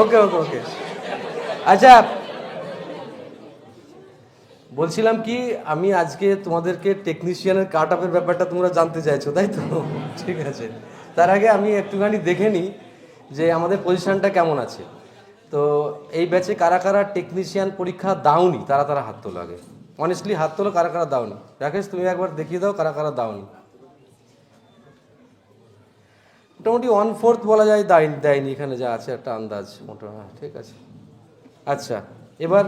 ওকে ওকে ওকে আচ্ছা বলছিলাম কি, আমি আজকে তোমাদেরকে টেকনিশিয়ানের কাট আপের ব্যাপারটা তোমরা জানতে চাইছো, তাই তো? ঠিক আছে। তার আগে আমি একটুখানি দেখে নিই যে আমাদের পজিশনটা কেমন আছে। তো এই ব্যাচে কারা কারা টেকনিশিয়ান পরীক্ষা দাওনি, তারা তারা হাত তোলো আগে। অনেস্টলি হাত তোলো, কারা কারা দাওনি। রাকেশ, তুমি একবার দেখিয়ে দাও কারা কারা দাওনি। মোটামুটি ওয়ান ফোর্থ বলা যায় দায়, দেয়নি, এখানে যা আছে একটা আন্দাজ মোটামুটি হ্যাঁ ঠিক আছে। আচ্ছা এবার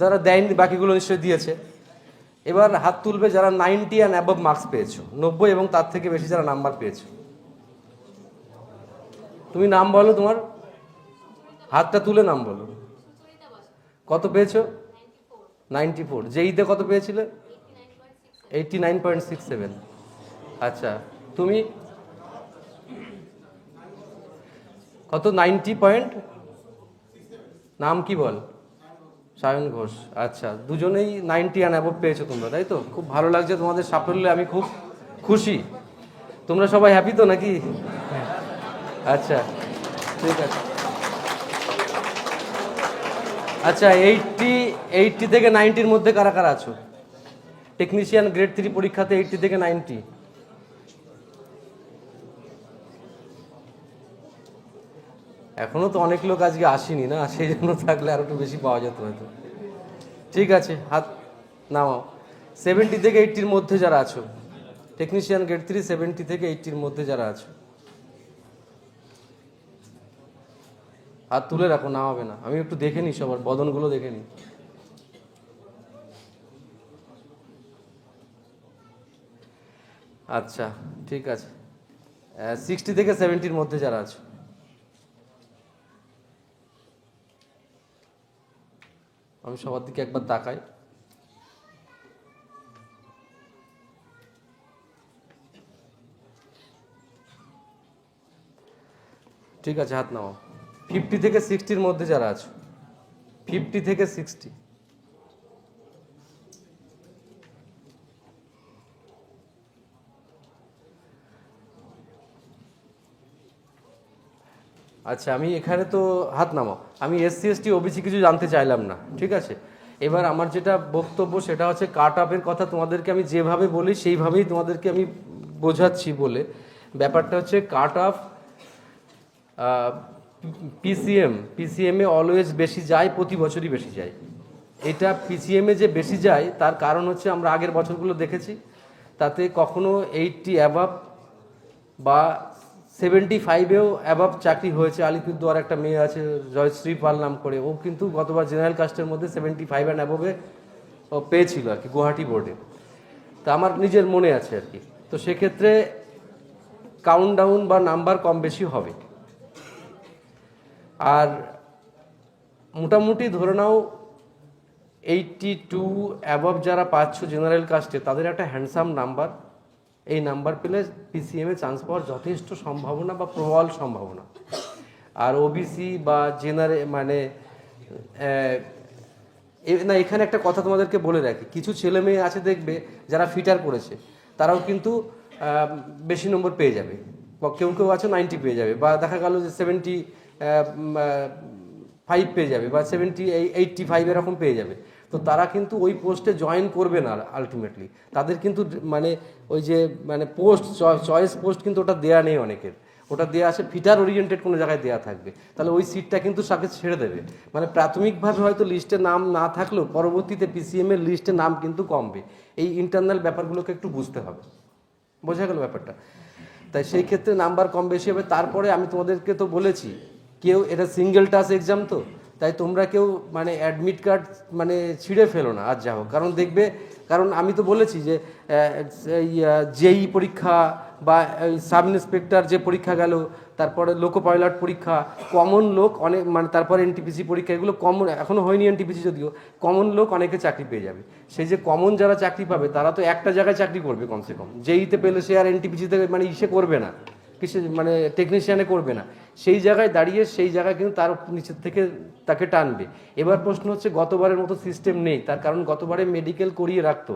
যারা দেয়নি, বাকিগুলো নিশ্চয়ই দিয়েছে। এবার হাত তুলবে যারা নাইনটি অ্যান্ড অ্যাবভ মার্কস পেয়েছ, নব্বই এবং তার থেকে বেশি যারা নাম্বার পেয়েছ। তুমি নাম বলো তোমার? হাতটা তুলে নাম বলো। কত পেয়েছ? নাইনটি ফোর জেইতে কত পেয়েছিলে? Eighty nine point six seven আচ্ছা তুমি কত নাইনটি পয়েন্ট? নাম কি বল? সায়ন ঘোষ। আচ্ছা দুজনেই নাইনটি অ্যান্ড অ্যাবভ পেয়েছ তোমরা, তাই তো? খুব ভালো লাগছে তোমাদের সাফল্যে, আমি খুব খুশি। তোমরা সবাই হ্যাপি তো নাকি? আচ্ছা ঠিক আছে। আচ্ছা এইটটি এইটটি থেকে নাইনটির মধ্যে কারা কারা আছো? টেকনিশিয়ান গ্রেড থ্রি পরীক্ষাতে এইটটি থেকে নাইনটি এখনও তো অনেক লোক আজকে আসেনি না? সেই জন্য থাকলে আরও একটু বেশি পাওয়া যেত হয়তো। ঠিক আছে, হাত নামাও। সেভেন্টি থেকে এইটটির মধ্যে যারা আছো টেকনিশিয়ান গেট থ্রি সেভেন্টি থেকে এইটটির মধ্যে যারা আছো, হাত তুলে রাখো, নামাবে না। আমি একটু দেখে নিই সবার, বদনগুলো দেখে নিই। আচ্ছা ঠিক আছে। সিক্সটি থেকে সেভেন্টির মধ্যে যারা আছে আমি সবার দিকে একবার তাকাই। ঠিক আছে, হাত নাও ফিফটি থেকে সিক্সটির মধ্যে যারা আছো ফিফটি থেকে সিক্সটি আচ্ছা আমি এখানে তো হাত নামাও। আমি এসসি এসটি ওবিসি কিছু জানতে চাইলাম না, ঠিক আছে? এবার আমার যেটা বক্তব্য সেটা হচ্ছে কাট আপের কথা তোমাদেরকে আমি যেভাবে বলি, সেইভাবেই তোমাদেরকে আমি বোঝাচ্ছি বলে। ব্যাপারটা হচ্ছে কাট অফ পিসিএম পিসিএমে অলওয়েজ বেশি যায়, প্রতি বছরই বেশি যায়। এটা পিসিএমে যে বেশি যায়, তার কারণ হচ্ছে আমরা আগের বছরগুলো দেখেছি, তাতে কখনো এইটটি অ্যাভাব বা সেভেন্টি ফাইভেও অ্যাভাব চাকরি হয়েছে। আলিপুরদুয়ার একটা মেয়ে আছে, জয়শ্রী পাল নাম করে। ও কিন্তু গতবার জেনারেল কাস্টের মধ্যে সেভেন্টি ফাইভ অ্যান্ড অ্যাভাবে ও পেয়েছিল আর কি, গুয়াহাটি বোর্ডে তা আমার নিজের মনে আছে আর কি। তো সেক্ষেত্রে কাউন্ট ডাউন বা নাম্বার কম বেশি হবে। আর মোটামুটি ধরে নাও এইটটি টু অ্যাবভ যারা পাচ্ছ জেনারেল কাস্টে তাদের একটা হ্যান্ডসাম নাম্বার এই নাম্বার পেলে পিসিএমে চান্স পাওয়ার যথেষ্ট সম্ভাবনা বা প্রবল সম্ভাবনা। আর ওবিসি বা জেনারে মানে না, এখানে একটা কথা তোমাদেরকে বলে রাখি। কিছু ছেলে মেয়ে আছে দেখবে, যারা ফিটার করেছে তারাও কিন্তু বেশি নম্বর পেয়ে যাবে। বা কেউ কেউ আছে নাইনটি পেয়ে যাবে, বা দেখা গেল যে সেভেন্টি ফাইভ পেয়ে যাবে, বা সেভেন্টি এইটটি ফাইভ এরকম পেয়ে যাবে। তো তারা কিন্তু ওই পোস্টে জয়েন করবে না আলটিমেটলি তাদের কিন্তু মানে ওই যে মানে পোস্ট চয়েস পোস্ট কিন্তু ওটা দেয়া নেই অনেকের। ওটা দেওয়া আছে ফিটার ওরিয়েন্টেড কোনো জায়গায় দেওয়া থাকবে। তাহলে ওই সিটটা কিন্তু তাকে ছেড়ে দেবে। মানে প্রাথমিকভাবে হয়তো লিস্টে নাম না থাকলেও পরবর্তীতে পিসিএম এর লিস্টে নাম কিন্তু কমবে। এই ইন্টারনাল ব্যাপারগুলোকে একটু বুঝতে হবে। বোঝা গেল ব্যাপারটা? তাই সেই ক্ষেত্রে নাম্বার কম বেশি হবে। তারপরে আমি তোমাদেরকে তো বলেছি, কেউ, এটা সিঙ্গেল টাস এক্সাম তো। তাই তোমরা কেউ মানে অ্যাডমিট কার্ড মানে ছিঁড়ে ফেলো না আর যা হোক। কারণ দেখবে, কারণ আমি তো বলেছি যে জেই পরীক্ষা বা সাব ইন্সপেক্টর যে পরীক্ষা গেল, তারপরে লোকো পাইলট পরীক্ষা কমন লোক অনেক মানে তারপরে এনটিপিসি পরীক্ষা, এগুলো কমন এখনও হয়নি এনটিপিসি যদিও কমন লোক অনেকে চাকরি পেয়ে যাবে। সেই যে কমন যারা চাকরি পাবে, তারা তো একটা জায়গায় চাকরি করবে কমসে কম। জেইতে পেলে সে আর এনটিপিসিতে মানে ইসে করবে না। কিসে মানে টেকনিশিয়ানে করবে না। সেই জায়গায় দাঁড়িয়ে সেই জায়গায় কিন্তু তার নিচের থেকে তাকে টানবে। এবার প্রশ্ন হচ্ছে, গতবারের মতো সিস্টেম নেই। তার কারণ গতবারে মেডিকেল করিয়ে রাখতো।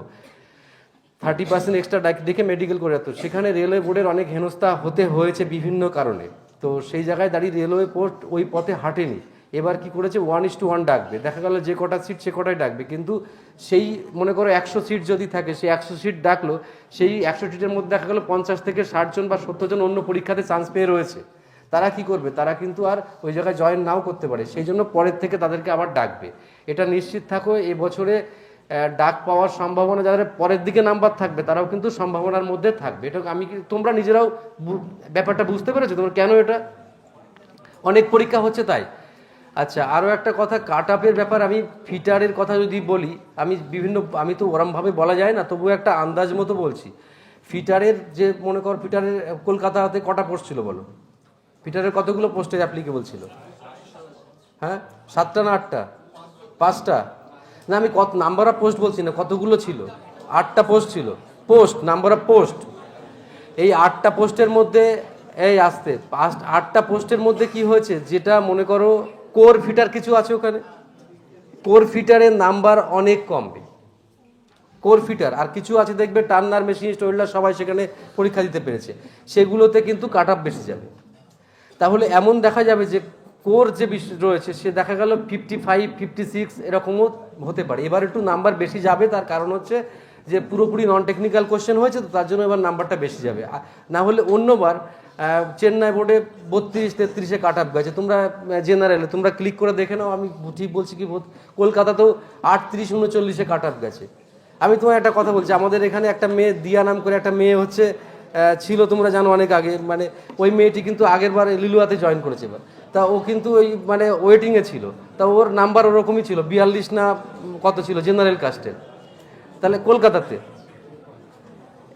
থার্টি পার্সেন্ট এক্সট্রা দেখে মেডিকেল করে রাখতো। সেখানে রেলওয়ে বোর্ডের অনেক হেনস্থা হতে হয়েছে বিভিন্ন কারণে। তো সেই জায়গায় দাঁড়িয়ে রেলওয়ে পোস্ট ওই পথে হাঁটেনি। এবার কি করেছে? ওয়ান ইস টু ওয়ান ডাকবে। দেখা গেল যে কটা সিট সে কটাই ডাকবে। কিন্তু সেই, মনে করো একশো সিট যদি থাকে সেই একশো সিট ডাকলো, সেই একশো সিটের মধ্যে দেখা গেলো পঞ্চাশ থেকে ষাট জন বা সত্তর জন অন্য পরীক্ষাতে চান্স পেয়ে রয়েছে। তারা কি করবে? তারা কিন্তু আর ওই জায়গায় জয়েন নাও করতে পারে। সেই জন্য পরের থেকে তাদেরকে আবার ডাকবে। এটা নিশ্চিত থাকো এবছরে ডাক পাওয়ার সম্ভাবনা যাদের পরের দিকে নাম্বার থাকবে, তারাও কিন্তু সম্ভাবনার মধ্যে থাকবে। এটা আমি তোমরা নিজেরাও ব্যাপারটা বুঝতে পেরেছ? তোমরা কেন এটা? অনেক পরীক্ষা হচ্ছে তাই। আচ্ছা আরও একটা কথা কাট আপের ব্যাপার, আমি ফিটারের কথা যদি বলি, আমি বিভিন্ন, আমি তো ওরমভাবে বলা যায় না, তবুও একটা আন্দাজ মতো বলছি। ফিটারের যে, মনে কর ফিটারের কলকাতাতে কটা পোস্ট ছিল বলো? ফিটারের কতগুলো পোস্টের অ্যাপ্লিকেবল ছিল? হ্যাঁ? সাতটা না আটটা? পাঁচটা? না, আমি কত নাম্বার অফ পোস্ট বলছি না, কতগুলো ছিল? আটটা পোস্ট ছিল। পোস্ট নাম্বার অফ পোস্ট এই আটটা পোস্টের মধ্যে, এই আসতে আটটা পোস্টের মধ্যে কি হয়েছে? যেটা, মনে করো কোর ফিটার কিছু আছে ওখানে? কোর ফিটারের নাম্বার অনেক কমবে। কোর ফিটার, আর কিছু আছে দেখবে টার্নার, মেশিনিস্ট, ওয়েল্ডার সবাই সেখানে পরীক্ষা দিতে পেরেছে। সেগুলোতে কিন্তু কাট আপ বেশি যাবে। তাহলে এমন দেখা যাবে যে কোর যে রয়েছে, সে দেখা গেল ফিফটি ফাইভ ফিফটি সিক্স এরকমও হতে পারে। এবার একটু নাম্বার বেশি যাবে, তার কারণ হচ্ছে যে পুরোপুরি নন টেকনিক্যাল কোশ্চেন হয়েছে, তো তার জন্য এবার নাম্বারটা বেশি যাবে। না হলে অন্যবার চেন্নাই বোর্ডে বত্রিশ, তেত্রিশে কাট আপ গেছে। তোমরা জেনারেলে তোমরা ক্লিক করে দেখে নাও, আমি ঠিক বলছি কি কলকাতাতেও আটত্রিশ, উনচল্লিশে কাট আপ গেছে। আমি তোমার একটা কথা বলছি, আমাদের এখানে একটা মেয়ে, দিয়া নাম করে একটা মেয়ে হচ্ছে ছিল তোমরা জানো অনেক আগে মানে ওই মেয়েটি কিন্তু আগের বার লিলুয়াতে জয়েন করেছে এবার। তা ও কিন্তু ওই মানে ওয়েটিংয়ে ছিল। তা ওর নাম্বার ওরকমই ছিল, বিয়াল্লিশ না কত ছিল জেনারেল কাস্টের তাহলে কলকাতাতে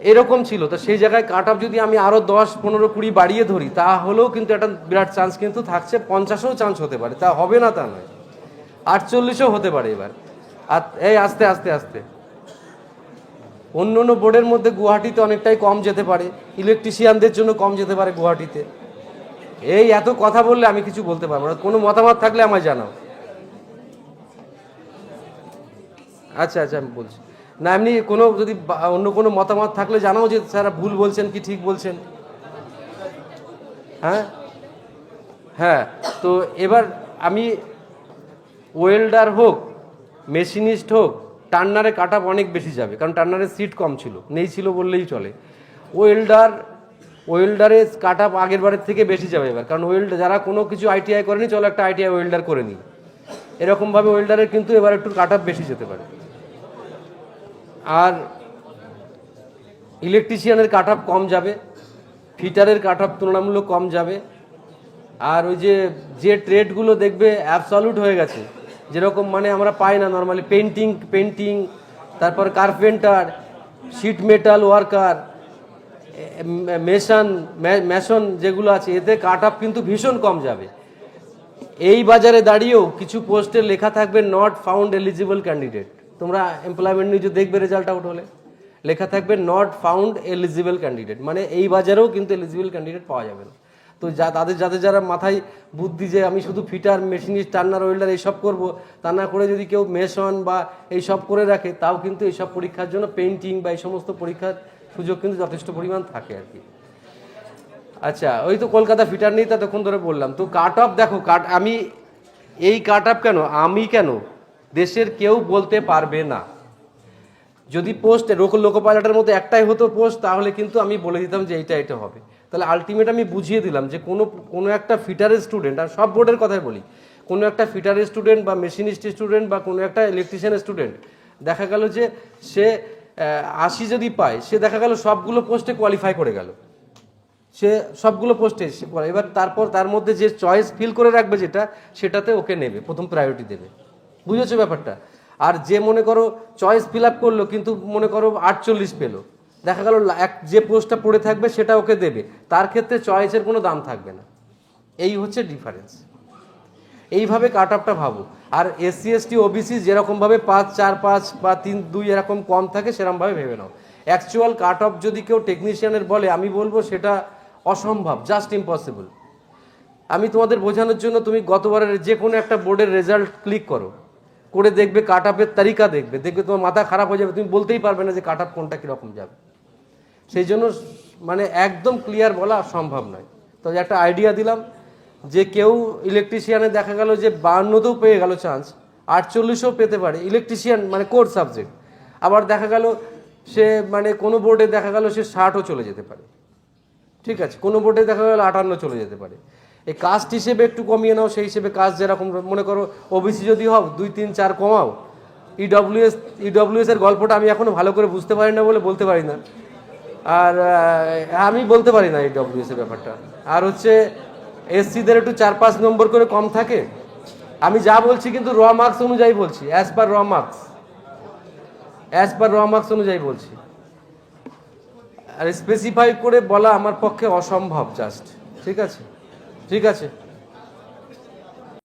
এরকম ছিল। তো সেই জায়গায় কাট অফ যদি আমি আরও দশ, পনেরো, কুড়ি বাড়িয়ে ধরি, তাহলেও কিন্তু একটা বিরাট চান্স কিন্তু থাকছে, পঞ্চাশেও চান্স হতে পারে। তা হবে না তা নয়। আটচল্লিশও হতে পারে এবার। আর এই আস্তে আস্তে আস্তে। অন্য অন্য বোর্ডের মধ্যে গুয়াহাটিতে অনেকটাই কম যেতে পারে। ইলেকট্রিশিয়ানদের জন্য কম যেতে পারে গুয়াহাটিতে। এই এত কথা বললে আমি কিছু বলতে পারব না। কোনো মতামত থাকলে আমায় জানাও। আচ্ছা আচ্ছা আমি বলছি। না, এমনি কোনো যদি অন্য কোনো মতামত থাকলে জানাও যে স্যার ভুল বলছেন কি ঠিক বলছেন। হ্যাঁ? হ্যাঁ তো এবার আমি ওয়েল্ডার হোক, মেশিনিস্ট হোক, টার্নারে কাট আপ অনেক বেশি যাবে, কারণ টার্নারের সিট কম ছিল, নেই ছিল বললেই চলে। ওয়েল্ডার, ওয়েল্ডারে কাট আপ আগের বারের থেকে বেশি যাবে এবার, কারণ ওয়েল্ডার যারা কোনো কিছু আইটিআই করেনি, চলো একটা আইটিআই ওয়েল্ডার করে নিই। এরকমভাবে ওয়েল্ডারের কিন্তু এবার একটু কাট আপ বেশি যেতে পারে। আর ইলেকট্রিশিয়ানের কাট আপ কম যাবে ফিটারের কাট আপ তুলনামূলক কম যাবে, আর ওই যে যে ট্রেডগুলো দেখবে অ্যাবসলিউট হয়ে গেছে। যেরকম মানে আমরা পাই না নর্মালি পেন্টিং পেন্টিং তারপর carpenter sheet metal worker mason mason যেগুলো আছে এতে কাট আপ কিন্তু ভীষণ কম যাবে। এই বাজারে দাঁড়িয়েও কিছু পোস্টে লেখা থাকবে নট ফাউন্ড এলিজিবল ক্যান্ডিডেট তোমরা এমপ্লয়মেন্ট নিউজে দেখবে রেজাল্ট আউট হলে। লেখা থাকবে নট ফাউন্ড এলিজিবল ক্যান্ডিডেট মানে এই বাজারেও কিন্তু এলিজিবল ক্যান্ডিডেট পাওয়া যাবে না। তো যা, তাদের যাদের যারা মাথায় বুদ্ধি যে আমি শুধু ফিটার মেশিনিস্ট টার্নার ওয়েল্ডার এইসব করব, তা না করে যদি কেউ মেশন বা এইসব করে রাখে, তাও কিন্তু এইসব পরীক্ষার জন্য পেন্টিং বা এই সমস্ত পরীক্ষার সুযোগ কিন্তু যথেষ্ট পরিমাণ থাকে আর কি। আচ্ছা ওই তো কলকাতা ফিটার নেই ততক্ষণ ধরে বললাম। তো কাট অফ দেখো কাট আমি, এই কাট অফ কেন? আমি কেন? দেশের কেউ বলতে পারবে না। যদি পোস্ট লোক পাইলটের মতো একটাই হতো পোস্ট তাহলে কিন্তু আমি বলে দিতাম যে এইটা এটা হবে। তাহলে আলটিমেট আমি বুঝিয়ে দিলাম যে কোনো কোনো একটা ফিটারের স্টুডেন্ট আর সব বোর্ডের কথাই বলি, কোনো একটা ফিটারের স্টুডেন্ট বা মেশিনিস্ট স্টুডেন্ট বা কোনো একটা ইলেকট্রিশিয়ানের স্টুডেন্ট দেখা গেল যে সে আশি যদি পায়, সে দেখা গেল সবগুলো পোস্টে কোয়ালিফাই করে গেল। সে সবগুলো পোস্টে এবার তারপর তার মধ্যে যে চয়েস ফিল করে রাখবে যেটা, সেটাতে ওকে নেবে, প্রথম প্রায়োরিটি দেবে। বুঝেছ ব্যাপারটা? আর যে মনে করো চয়েস ফিল আপ করল, কিন্তু মনে করো আটচল্লিশ পেল। দেখা গেল এক যে পোস্টটা পড়ে থাকবে, সেটা ওকে দেবে। তার ক্ষেত্রে চয়েসের কোনো দাম থাকবে না। এই হচ্ছে ডিফারেন্স এইভাবে কাট আপটা ভাবো। আর এসসি এসটি ওবিসি যেরকমভাবে পাঁচ, চার, পাঁচ বা তিন, দুই এরকম কম থাকে, সেরকমভাবে ভেবে নাও। অ্যাকচুয়াল কাট অফ যদি কেউ টেকনিশিয়ানের বলে, আমি বলব সেটা অসম্ভব জাস্ট ইম্পসিবল আমি তোমাদের বোঝানোর জন্য তুমি গতবারের যে কোনো একটা বোর্ডের রেজাল্ট ক্লিক করো। করে দেখবে কাট আপের তালিকা দেখবে। দেখবে তোমার মাথা খারাপ হয়ে যাবে, তুমি বলতেই পারবে না যে কাট আপ কোনটা কীরকম যাবে। সেই জন্য মানে একদম ক্লিয়ার বলা সম্ভব নয়। তো একটা আইডিয়া দিলাম যে কেউ ইলেকট্রিশিয়ানে দেখা গেল যে বাহান্নতেও পেয়ে গেল চান্স আটচল্লিশও পেতে পারে। ইলেকট্রিশিয়ান মানে কোর সাবজেক্ট আবার দেখা গেল সে মানে কোনো বোর্ডে দেখা গেল সে ষাটও চলে যেতে পারে। ঠিক আছে, কোনো বোর্ডে দেখা গেল আটান্ন চলে যেতে পারে। এই কাস্ট হিসেবে একটু কমিয়ে নাও, সেই হিসেবে কাজ যেরকম মনে করো ওবিসি যদি হও, দুই, তিন, চার কমাও। E ইডব্লিউএস ইডব্লিউএস এর গল্পটা আমি এখনও ভালো করে বুঝতে পারি না বলে বলতে পারি না। আর আমি বলতে পারি না ইডব্লিউএস এর ব্যাপারটা। আর হচ্ছে এসসিদের একটু চার পাঁচ নম্বর করে কম থাকে। আমি যা বলছি কিন্তু র মার্কস অনুযায়ী বলছি অ্যাজ পার র মার্কস অ্যাজ পার র মার্কস অনুযায়ী বলছি। আর স্পেসিফাই করে বলা আমার পক্ষে অসম্ভব জাস্ট ঠিক আছে? ঠিক আছে।